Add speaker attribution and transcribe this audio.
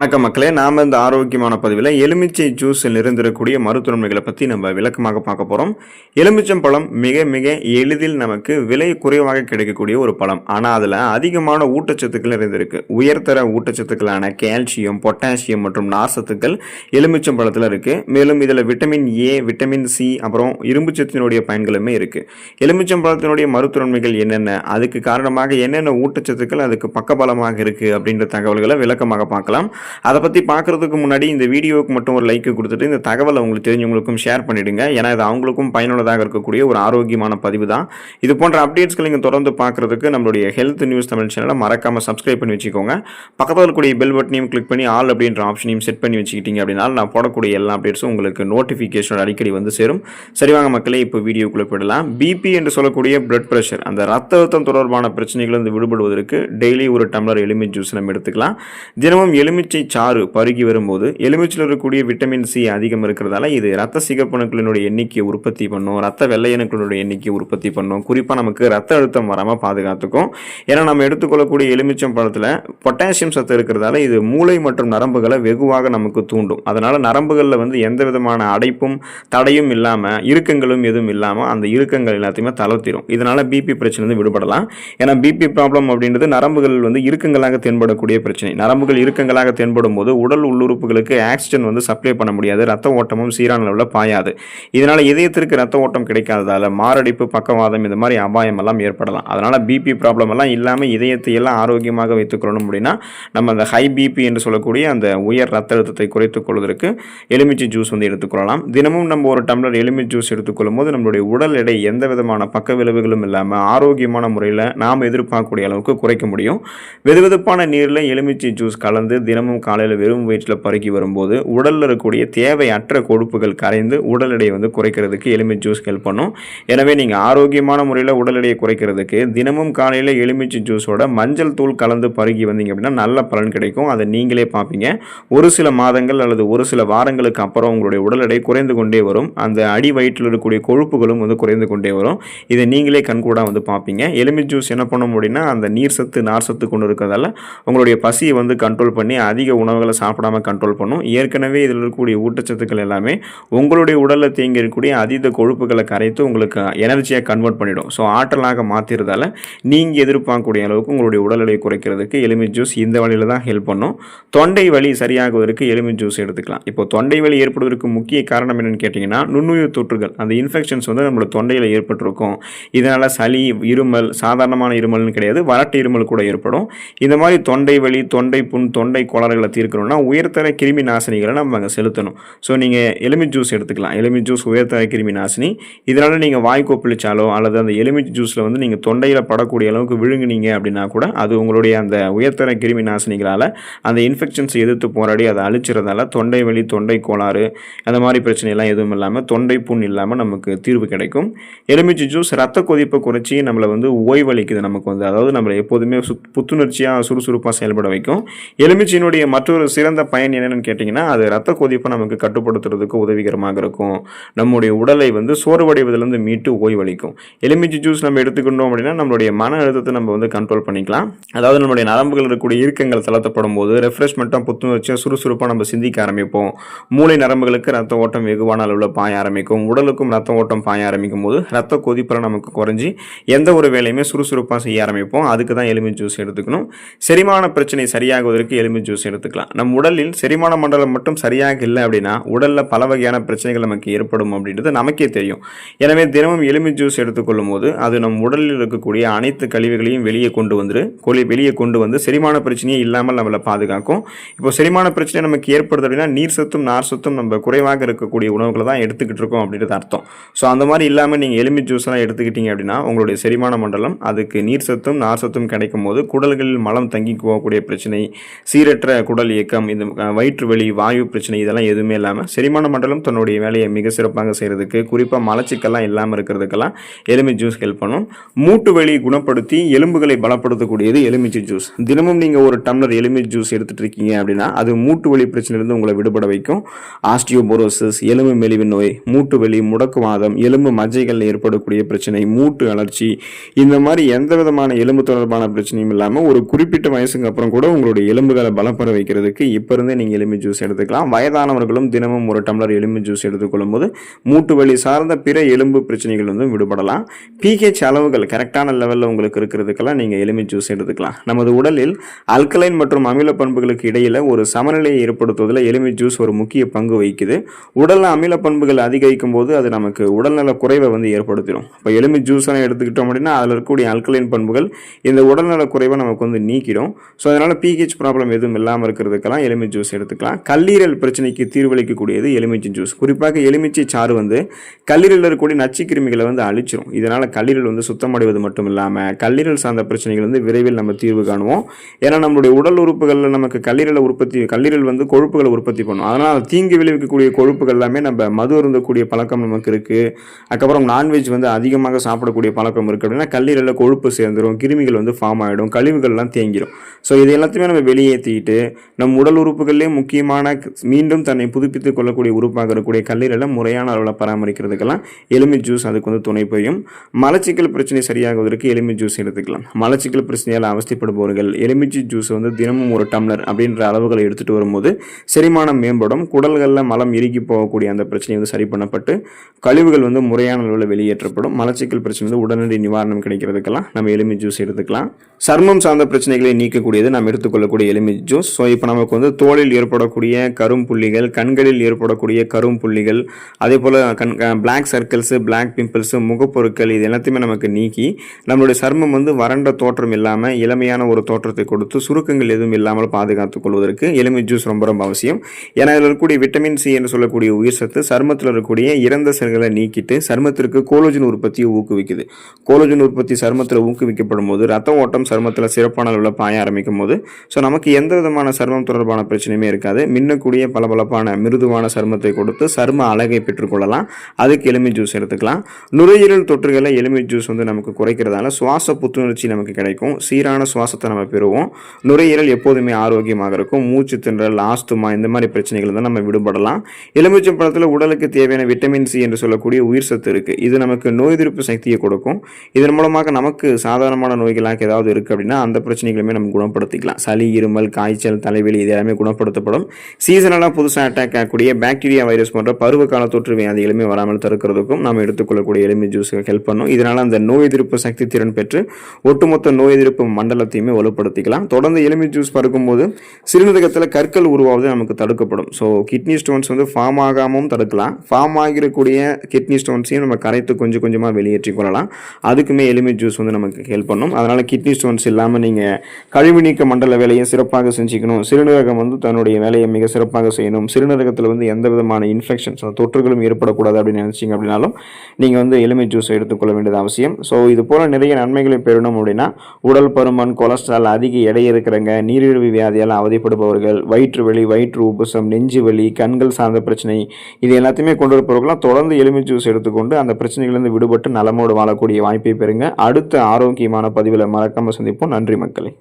Speaker 1: வணக்கம் மக்களே நாம் இந்த ஆரோக்கியமான பதிவில் எலுமிச்சை ஜூஸில் இருந்திருக்கக்கூடிய மருத்துவமைகளை பற்றி நம்ம விளக்கமாக பார்க்க போகிறோம் எலுமிச்சம் பழம் மிக மிக எளிதில் நமக்கு விலை குறைவாக கிடைக்கக்கூடிய ஒரு பழம். ஆனால் அதில் அதிகமான ஊட்டச்சத்துக்கள் இருந்திருக்கு உயர்தர ஊட்டச்சத்துக்களான கால்சியம் பொட்டாசியம் மற்றும் நார்சத்துக்கள் எலுமிச்சம் பழத்தில் இருக்குது மேலும் இதில் விட்டமின் ஏ விட்டமின் சி அப்புறம் இரும்புச்சத்தினுடைய பயன்களுமே இருக்குது எலுமிச்சம் பழத்தினுடைய மருத்துவமைகள் என்னென்ன? அதுக்கு காரணமாக என்னென்ன ஊட்டச்சத்துக்கள் அதுக்கு பக்கபலமாக இருக்குது அப்படின்ற தகவல்களை விளக்கமாக பார்க்கலாம். அதை பற்றி பார்க்குறதுக்கு முன்னாடி இந்த வீடியோவுக்கு மட்டும் ஒரு லைக் கொடுத்துட்டு இந்த தகவலை உங்களுக்கு தெரிஞ்சவங்களுக்கும் ஷேர் பண்ணிவிடுங்க ஏன்னா இது அவங்களுக்கும் பயனுள்ளதாக இருக்கக்கூடிய ஒரு ஆரோக்கியமான பதிவு தான். இது போன்ற அப்டேட்ஸ்களை நீங்கள் தொடர்ந்து பார்க்குறதுக்கு நம்மளுடைய ஹெல்த் நியூஸ் தமிழ் சேனலை மறக்காமல் சப்ஸ்கிரைப் பண்ணி வச்சுக்கோங்க. பக்கத்தில் இருக்கக்கூடிய பெல் பட்டனையும் கிளிக் பண்ணி ஆல் அப்படின்ற ஆப்ஷனையும் செட் பண்ணி வச்சுக்கிட்டீங்க அப்படின்னா நான் போடக்கூடிய எல்லா அப்டேட்ஸும் உங்களுக்கு நோட்டிஃபிகேஷன் அடிக்கடி வந்து சேரும். சரிவாங்க மக்களே இப்போ வீடியோக்குள்ளே போயிடலாம். பிபி என்று சொல்லக்கூடிய பிளட் ப்ரெஷர் அந்த ரத்த அழுத்தம் தொடர்பான பிரச்சனைகளிலிருந்து விடுபடுவதற்கு டெய்லி ஒரு டம்ளர் எலுமிச்சை ஜூஸ் நம்ம எடுத்துக்கலாம். தினமும் எலுமிச்சை சாறு பருகி வரும்போது எலுமிச்சில் இருக்கக்கூடிய விட்டமின் சி அதிகம் இருக்கிறதால இது ரத்த சிகப்பணுக்களினுடைய எண்ணிக்கையை உற்பத்தி பண்ணும் ரத்த வெள்ளையணுக்களுடைய எண்ணிக்கையை உற்பத்தி பண்ணும். குறிப்பாக நமக்கு ரத்த அழுத்தம் வராமல் பாதுகாத்துக்கும். ஏன்னா நம்ம எடுத்துக்கொள்ளக்கூடிய எலுமிச்சம் பழத்தில் பொட்டாசியம் சத்து இருக்கிறதால இது மூளை மற்றும் நரம்புகளை வெகுவாக நமக்கு தூண்டும். அதனால் நரம்புகளில் வந்து எந்த விதமான அடைப்பும் தடையும் இல்லாமல் இறுக்கங்களும் எதுவும் இல்லாமல் அந்த இறுக்கங்கள் எல்லாத்தையுமே தளர்த்திடும் இதனால் பிபி பிரச்சனை வந்து விடுபடலாம். ஏன்னா பிபி ப்ராப்ளம் அப்படின்றது நரம்புகள் வந்து இறுக்கங்களாக தென்படக்கூடிய பிரச்சனை. நரம்புகள் இறுக்கங்களாக தென்படும் போது உடல் உள்ளுறுப்புகளுக்கு ஆக்சிஜன் வந்து சப்ளை பண்ண முடியாது ரத்த ஓட்டமும் சீரான அளவில் பாயாது. இதனால் இதயத்திற்கு ரத்த ஓட்டம் கிடைக்காததால் மாரடைப்பு பக்கவாதம் இந்த மாதிரி அபாயம் எல்லாம் ஏற்படலாம். அதனால் பிபி ப்ராப்ளம் எல்லாம் இல்லாமல் இதயத்தை எல்லாம் ஆரோக்கியமாக வைத்துக்கொள்ளணும் அப்படின்னா நம்ம அந்த ஹை பிபி என்று சொல்லக்கூடிய அந்த உயர் ரத்த அழுத்தத்தை குறைத்துக் கொள்வதற்கு எலுமிச்சை ஜூஸ் வந்து எடுத்துக்கொள்ளலாம் தினமும் நம்ம ஒரு டம்ளர் எலுமிச்சை ஜூஸ் எடுத்துக்கொள்ளும் போது நம்மளுடைய உடல் எடை எந்த விதமான பக்க விளைவுகளும் இல்லாமல் ஆரோக்கியமான முறையில் நாம் எதிர்பார்க்கக்கூடிய அளவுக்கு குறைக்க முடியும். வெதுவெதுப்பான நீரில் எலுமிச்சை ஜூஸ் கலந்து தினமும் காலையில் வெறும் வயிற்றில் பருகி வரும்போது உடலில் இருக்கக்கூடிய தேவையற்ற கொழுப்புகள் கரைந்து உடல் எடையை வந்து குறைக்கிறதுக்கு எலுமிச்சை ஜூஸ் ஹெல்ப் பண்ணும். எனவே நீங்கள் ஆரோக்கியமான முறையில் உடல் எடையை குறைக்கிறதுக்கு தினமும் காலையில் எலுமிச்சை ஜூஸோட மஞ்சள் தூள் கலந்து பருகி வந்தீங்க அப்படின்னா நல்ல பலன் கிடைக்கும். அதை நீங்களே பார்ப்பீங்க. ஒரு சில மாதங்கள் அல்லது ஒரு சில வாரங்களுக்கு அப்புறம் உங்களுடைய உடல் எடை குறைந்து கொண்டே வரும். அந்த அடி வயிற்றில் இருக்கக்கூடிய கொழுப்புகளும் வந்து குறைந்து கொண்டே வரும். இதை நீங்களே கண்கூடாக வந்து பார்ப்பீங்க. எலுமிச்சை ஜூஸ் என்ன பண்ணும் அப்படின்னா அந்த நீர் சத்து நார் சத்து கொண்டு இருக்கிறதால உங்களுடைய பசியை வந்து கண்ட்ரோல் பண்ணி அதிக உணவுகளை சாப்பிடாம கண்ட்ரோல் பண்ணும். ஏற்கனவே இதில் இருக்கக்கூடிய ஊட்டச்சத்துக்கள் எல்லாமே உங்களுடைய உடலில் தேங்கி இருக்கக்கூடிய அதீத கொழுப்புகளை கரைத்து உங்களுக்கு எனர்ஜியாக கன்வெர்ட் பண்ணிடும். ஸோ ஆற்றலாக மாற்றுறதால நீங்கள் எதிர்பார்க்கக்கூடிய அளவுக்கு உங்களுடைய உடல் எடையை குறைக்கிறதுக்கு எலுமிச்சை ஜூஸ் இந்த வழியில் தான் ஹெல்ப் பண்ணும். தொண்டை வலி சரியாகுவதற்கு எலுமிச்சை ஜூஸ் எடுத்துக்கலாம். இப்போ தொண்டை வலி ஏற்படுவதற்கு முக்கிய காரணம் என்னன்னு கேட்டிங்கன்னா நுண்ணுயிர் தொற்றுகள். அந்த இன்ஃபெக்ஷன்ஸ் வந்து நம்மளோட தொண்டையில் ஏற்பட்டிருக்கும். இதனால் சளி இருமல் சாதாரணமான இருமல்னு கிடையாது வறட்டு இருமல் கூட ஏற்படும். இந்த மாதிரி தொண்டை வலி தொண்டை புண் தொண்டை குளறுகளை தீர்க்கணும்னா உயர்தர கிருமி நாசினிகளை நம்ம அங்கே செலுத்தணும். ஸோ நீங்கள் எலுமி ஜூஸ் எடுத்துக்கலாம். எலுமி ஜூஸ் உயர்தர கிருமி நாசினி. இதனால் நீங்கள் வாய் கொப்பளிச்சாலோ அல்லது அந்த எலுமிச்சை ஜூஸில் வந்து நீங்கள் தொண்டையில் படக்கூடிய அளவுக்கு விழுங்குனீங்க அப்படின்னா கூட அது உங்களுடைய அந்த உயர்தர கிருமி நாசினிகளால் அந்த இன்ஃபெக்ஷன்ஸை எதிர்த்து போராடி அதை அழிச்சிறதால தொண்டை வலி தொண்டை கோளாறு அந்த மாதிரி பிரச்சனையெல்லாம் எதுவும் இல்லாமல் தொண்டை புண் இல்லாமல் நமக்கு தீர்வு கிடைக்கும். எலுமிச்சை ஜூஸ் ரத்த கொதிப்பை குறைச்சி நம்மளை வந்து ஓய்வளிக்குது நமக்கு வந்து. அதாவது நம்மளை எப்போதுமே புத்துணர்ச்சியாக சுறுசுறுப்பாக செயல்பட வைக்கும். எலுமிச்சியினுடைய மற்றொரு சிறந்த பயன் என்னென்னு கேட்டிங்கன்னா அது ரத்த கொதிப்பை நமக்கு கட்டுப்படுத்துறதுக்கு உதவிகரமாக இருக்கும். நம்முடைய உடலை வந்து சோர்வடைவதிலிருந்து மீட்டு ஓய்வளிக்கும். எலுமிச்சை ஜூஸ் நம்ம எடுத்துக்கிட்டோம் அப்படின்னா நம்மளுடைய மன அழுத்தத்தை நம்ம வந்து கண்ட்ரோல் பண்ணிக்கலாம். அதாவது நம்மளுடைய நரம்புகள் இருக்கக்கூடிய இறுக்கங்கள் தளர்த்தப்படும் போது ரெஃப்ரெஷ்மெண்ட்டாக புத்துணர்ச்சியாக சுறுசுறுப்பாக நம்ம சிந்திக்க ஆரம்பிப்போம். மூளை நரம்புகளுக்கு ரத்த ஓட்டம் வெகுவான அளவில் பாய ஆரம்பிக்கும். உடலுக்கும் ரத்த ஓட்டம் பாய ஆரம்பிக்கும் போது ரத்த கொதிப்பில் நமக்கு குறைஞ்சி எந்த ஒரு வேலையுமே சுறுசுறுப்பாக செய்ய ஆரம்பிப்போம். அதுக்கு தான் எலுமிச்சை ஜூஸ் எடுத்துக்கணும். செரிமான பிரச்சனை சரியாகுவதற்கு எலுமிச்சை ஜூஸ் எடுத்துக்கலாம். நம் உடலில் செரிமான மண்டலம் மட்டும் சரியாக இல்லை அப்படின்னா உடலில் பல வகையான பிரச்சனைகள் நமக்கு ஏற்படும் அப்படின்றது நமக்கே தெரியும். எனவே தினமும் எலுமிச்சை ஜூஸ் எடுத்துக்கொள்ளும் போது அது நம் உடலில் இருக்கக்கூடிய அனைத்து கழிவுகளையும் வெளியே கொண்டு வந்துரு கொலி வெளியே கொண்டு வந்து செரிமான பிரச்சனையே இல்லாமல் நம்மளை பாதுகாக்கும். இப்போ செரிமான பிரச்சனை நமக்கு ஏற்படுது அப்படின்னா நீர் சத்தும் நார் சத்தும் நம்ம குறைவாக இருக்கக்கூடிய உணவுகளை தான் எடுத்துக்கிட்டு இருக்கோம் அப்படின்றது அர்த்தம். ஸோ அந்த மாதிரி இல்லாமல் நீங்கள் எலுமிச்சை ஜூஸ்லாம் எடுத்துக்கிட்டீங்க அப்படின்னா உங்களுடைய செரிமான மண்டலம் அதுக்கு நீர் சத்தும் நார் சத்தும் கிடைக்கும் போது குடல்களில் மலம் தங்கி போகக்கூடிய பிரச்சனை சீரற்ற குடல் இயக்கம் இந்த அஹ், வயிற்று வாயு பிரச்சனை இதெல்லாம் எதுவுமே இல்லாமல் செரிமான மண்டலம் தன்னுடைய வேலையை மிக சிறப்பாக செய்கிறதுக்கு குறிப்பாக மலச்சிக்கெல்லாம் இல்லாமல் இருக்கிறதுக்கெல்லாம் எலுமிச்சை ஜூஸ் ஹெல்ப் பண்ணும். மூட்டு வலி குணப்படுத்தி எலும்புகளை பலப்படுத்தக்கூடியது எலுமிச்சை ஜூஸ் தினமும் நீங்கள் ஒரு டம்ளர் எலுமிச்சை ஜூஸ் எடுத்துகிட்டு இருக்கீங்க அப்படின்னா அது மூட்டு வலி பிரச்சனையிலிருந்து உங்களை விடுபட வைக்கும். ஆஸ்டியோபோரோசிஸ் எலும்பு மெலிவு நோய் மூட்டு வலி முடக்குவாதம் எலும்பு மஜ்ஜைகளில் ஏற்படக்கூடிய பிரச்சனை மூட்டு அலர்ச்சி இந்த மாதிரி எந்த விதமான எலும்பு தொடர்பான பிரச்சனையும் இல்லாமல் ஒரு குறிப்பிட்ட வயசுக்கு அப்புறம் கூட உங்களுடைய எலும்புகளை பலப்படுத்த உணர வைக்கிறதுக்கு இப்போ இருந்தே நீங்கள் எலும்பி ஜூஸ் எடுத்துக்கலாம். வயதானவர்களும் தினமும் ஒரு டம்ளர் எலும்பி ஜூஸ் எடுத்துக்கொள்ளும் போது மூட்டு வலி சார்ந்த பிற எலும்பு பிரச்சனைகள் வந்து விடுபடலாம். பிஹெச் அளவுகள் கரெக்டான லெவலில் உங்களுக்கு இருக்கிறதுக்கெல்லாம் நீங்கள் எலும்பி ஜூஸ் எடுத்துக்கலாம். நமது உடலில் அல்கலைன் மற்றும் அமில பண்புகளுக்கு இடையில் ஒரு சமநிலையை ஏற்படுத்துவதில் எலுமி ஜூஸ் ஒரு முக்கிய பங்கு வகிக்குது. உடலில் அமில பண்புகள் அதிகரிக்கும் போது அது நமக்கு உடல்நல குறைவை வந்து ஏற்படுத்திடும். இப்போ எலுமி ஜூஸ்லாம் எடுத்துக்கிட்டோம் அப்படின்னா அதில் இருக்கக்கூடிய அல்கலைன் பண்புகள் இந்த உடல்நல குறைவை நமக்கு வந்து நீக்கிடும். ஸோ அதனால் பிஹெச் ப்ராப்ளம் எதுவும் இல்லாமல் இருக்கிறதுக்கெல்லாம் எலுமிச்சை ஜூஸ் எடுத்துக்கலாம். கல்லீரல் பிரச்சனைக்கு தீர்வளிக்கக்கூடியது எலுமிச்சை ஜூஸ். குறிப்பாக எலுமிச்சை சாறு வந்து கல்லீரலில் இருக்கக்கூடிய நச்சு கிருமிகளை வந்து அழிச்சிரும். இதனால் கல்லீரல் வந்து சுத்தமடைவது மட்டும் இல்லாமல் கல்லீரல் சார்ந்த பிரச்சனைகள் வந்து விரைவில் நம்ம தீர்வு காணுவோம். ஏன்னா நம்மளுடைய உடல் உறுப்புகளில் நமக்கு கல்லீரலை உற்பத்தி கல்லீரல் வந்து கொழுப்புகளை உற்பத்தி பண்ணும். அதனால் தீங்கு விளைவிக்கக்கூடிய கொழுப்புகள் எல்லாமே நம்ம மது அருந்தக்கூடிய பழக்கம் நமக்கு இருக்குது அதுக்கப்புறம் நான்வெஜ் வந்து அதிகமாக சாப்பிடக்கூடிய பழக்கம் இருக்குது அப்படின்னா கல்லீரலில் கொழுப்பு சேர்ந்துடும் கிருமிகள் வந்து ஃபார்ம் ஆகிடும் கழிவுகள்லாம் தேங்கிடும் ஸோ இது எல்லாத்தையுமே நம்ம வெளியேற்றிட்டு நம் உடல் உறுப்புகளிலே முக்கியமான மீண்டும் தன்னை புதுப்பித்துக் கொள்ளக்கூடிய உறுப்பாக இருக்கக்கூடிய கல்லீரலை முறையான அளவில் பராமரிக்கிறதுக்கெல்லாம் எலுமி ஜூஸ் அதுக்கு வந்து துணை புரியும். மலச்சிக்கல் பிரச்சனை சரியாகுவதற்கு எலுமி ஜூஸ் எடுத்துக்கலாம். மலச்சிக்கல் பிரச்சனையால் அவஸ்தைப்படுபவர்கள் எலுமிச்சை ஜூஸ் வந்து தினமும் ஒரு டம்ளர் அப்படின்ற அளவுகளை எடுத்துகிட்டு வரும்போது செரிமானம் மேம்படும். குடல்களில் மலம் இறுகி போகக்கூடிய அந்த பிரச்சனை வந்து சரி பண்ணப்பட்டு கழிவுகள் வந்து முறையான அளவில் வெளியேற்றப்படும். மலச்சிக்கல் பிரச்சனை வந்து உடனடி நிவாரணம் கிடைக்கிறதுக்கெல்லாம் நம்ம எலுமி ஜூஸ் எடுத்துக்கலாம். சர்மம் சார்ந்த பிரச்சனைகளை நீக்கக்கூடியது நாம் எடுத்துக்கொள்ளக்கூடிய எலுமி ஜூஸ் ஸோ இப்போ நமக்கு வந்து தோலில் ஏற்படக்கூடிய கரும் புள்ளிகள் கண்களில் ஏற்படக்கூடிய கரும் புள்ளிகள் அதே போல் கண் பிளாக் சர்க்கிள்ஸு பிளாக் பிம்பிள்ஸு முகப்பொருட்கள் இது எல்லாத்தையுமே நமக்கு நீக்கி நம்மளுடைய சர்மம் வந்து வறண்ட தோற்றம் இல்லாமல் இளமையான ஒரு தோற்றத்தை கொடுத்து சுருக்கங்கள் எதுவும் இல்லாமல் பாதுகாத்துக் கொள்வதற்கு எலுமி ஜூஸ் ரொம்ப ரொம்ப அவசியம். ஏன்னா இதில் இருக்கக்கூடிய விட்டமின் சி என்று சொல்லக்கூடிய உயிர் சத்து சருமத்தில் இருக்கக்கூடிய இறந்த செல்களை நீக்கிட்டு சருமத்திற்கு கோலோஜின் உற்பத்தியை ஊக்குவிக்குது. கோலோஜின் உற்பத்தி சருமத்தில் ஊக்குவிக்கப்படும் போது ரத்த ஓட்டம் சருமத்தில் சிறப்பான அளவில் பாய ஆரம்பிக்கும் போது ஸோ நமக்கு எந்த விதமான சருமம் தொடர்பான பிரச்சனையுமே இருக்காது. மின்னக்கூடிய பளபளப்பான மிருதுவான சருமத்தை கொடுத்து சரும அழகை பெற்றுக்கொள்ளலாம் அதுக்கு எலுமி ஜூஸ் எடுத்துக்கலாம். நுரையீரல் தொற்றுகளை எலுமி ஜூஸ் வந்து நமக்கு குறைக்கிறதால சுவாச புத்துணர்ச்சி நமக்கு கிடைக்கும். சீரான சுவாசத்தை நம்ம பெறுவோம். நுரையீரல் எப்போதுமே ஆரோக்கியமாக இருக்கும். மூச்சு திணறல் ஆஸ்துமா இந்த மாதிரி பிரச்சனைகள் தான் நம்ம விடுபடலாம். எலுமிச்சம் பழத்தில் உடலுக்கு தேவையான விட்டமின் சி என்று சொல்லக்கூடிய உயிர் சத்து இருக்குது இது நமக்கு நோய் எதிர்ப்பு சக்தியை கொடுக்கும். இதன் மூலமாக நமக்கு சாதாரணமான நோய்களாக ஏதாவது இருக்குது அப்படின்னா அந்த பிரச்சனைகளுமே நம்ம குணப்படுத்திக்கலாம். சளி இருமல் காய்ச்சல் தலைவலி இது எல்லாமே குணப்படுத்தப்படும். சீசனலாக புதுசாக அட்டாக் ஆகக்கூடிய பாக்டீரியா வைரஸ் போன்ற பருவகால தொற்று வியாதிகளுமே வராமல் தடுக்கிறதுக்கும் நாம் எடுத்துக்கொள்ளக்கூடிய எலுமி ஜூஸ் ஹெல்ப் பண்ணும். இதனால் அந்த நோய் எதிர்ப்பு சக்தி திறன் பெற்று ஒட்டுமொத்த நோய் எதிர்ப்பு மண்டலத்தையுமே வலுப்படுத்திக்கலாம். தொடர்ந்து எலுமி ஜூஸ் பருக்கும்போது சிறுநீரகத்தில் கற்கள் உருவாவது நமக்கு தடுக்கப்படும். ஸோ கிட்னி ஸ்டோன்ஸ் வந்து ஃபார்ம் ஆகாமலும் தடுக்கலாம். ஃபார்ம் ஆகிருக்கூடிய கிட்னி ஸ்டோன்ஸையும் நம்ம கரைத்து கொஞ்சம் கொஞ்சமாக வெளியேற்றி கொள்ளலாம். அதுக்குமே எலுமி ஜூஸ் வந்து நமக்கு ஹெல்ப் பண்ணும். அதனால் கிட்னி ஸ்டோன்ஸ் இல்லாமல் நீங்கள் கழிவு நீக்க மண்டல வேலையை சிறப்பாக செஞ்சுக்கணும். சிறுநீரகம் வந்து தன்னுடைய வேலையை மிக சிறப்பாக செய்யணும். சிறுநீரகத்தில் வந்து எந்த விதமான இன்ஃபெக்ஷன்ஸ் தொற்றுகளும் ஏற்படக்கூடாது அப்படின்னு நினச்சிங்க அப்படின்னாலும் நீங்கள் வந்து எலுமி ஜூஸ் எடுத்துக்கொள்ள வேண்டியது அவசியம். ஸோ இது போல் நிறைய நன்மைகளை பெறணும் அப்படின்னா உடல் பருமன் கொலஸ்ட்ரால் அதிக எடை இருக்கிறவங்க நீரிழிவு வியாதியால் அவதிப்படுபவர்கள் வயிற்று வலி வயிற்று உபசம் நெஞ்சு வலி கண்கள் சார்ந்த பிரச்சனை இது எல்லாத்தையுமே கொண்டு வரப்பவர்களாம் தொடர்ந்து எலுமி ஜூஸ் எடுத்துக்கொண்டு அந்த பிரச்சனைகளிலிருந்து விடுபட்டு நலமோடு வாழக்கூடிய வாய்ப்பை பெறுங்க. அடுத்த ஆரோக்கியமான பதிவில் மறக்காமல் சந்திப்போம். நன்றி மக்களே.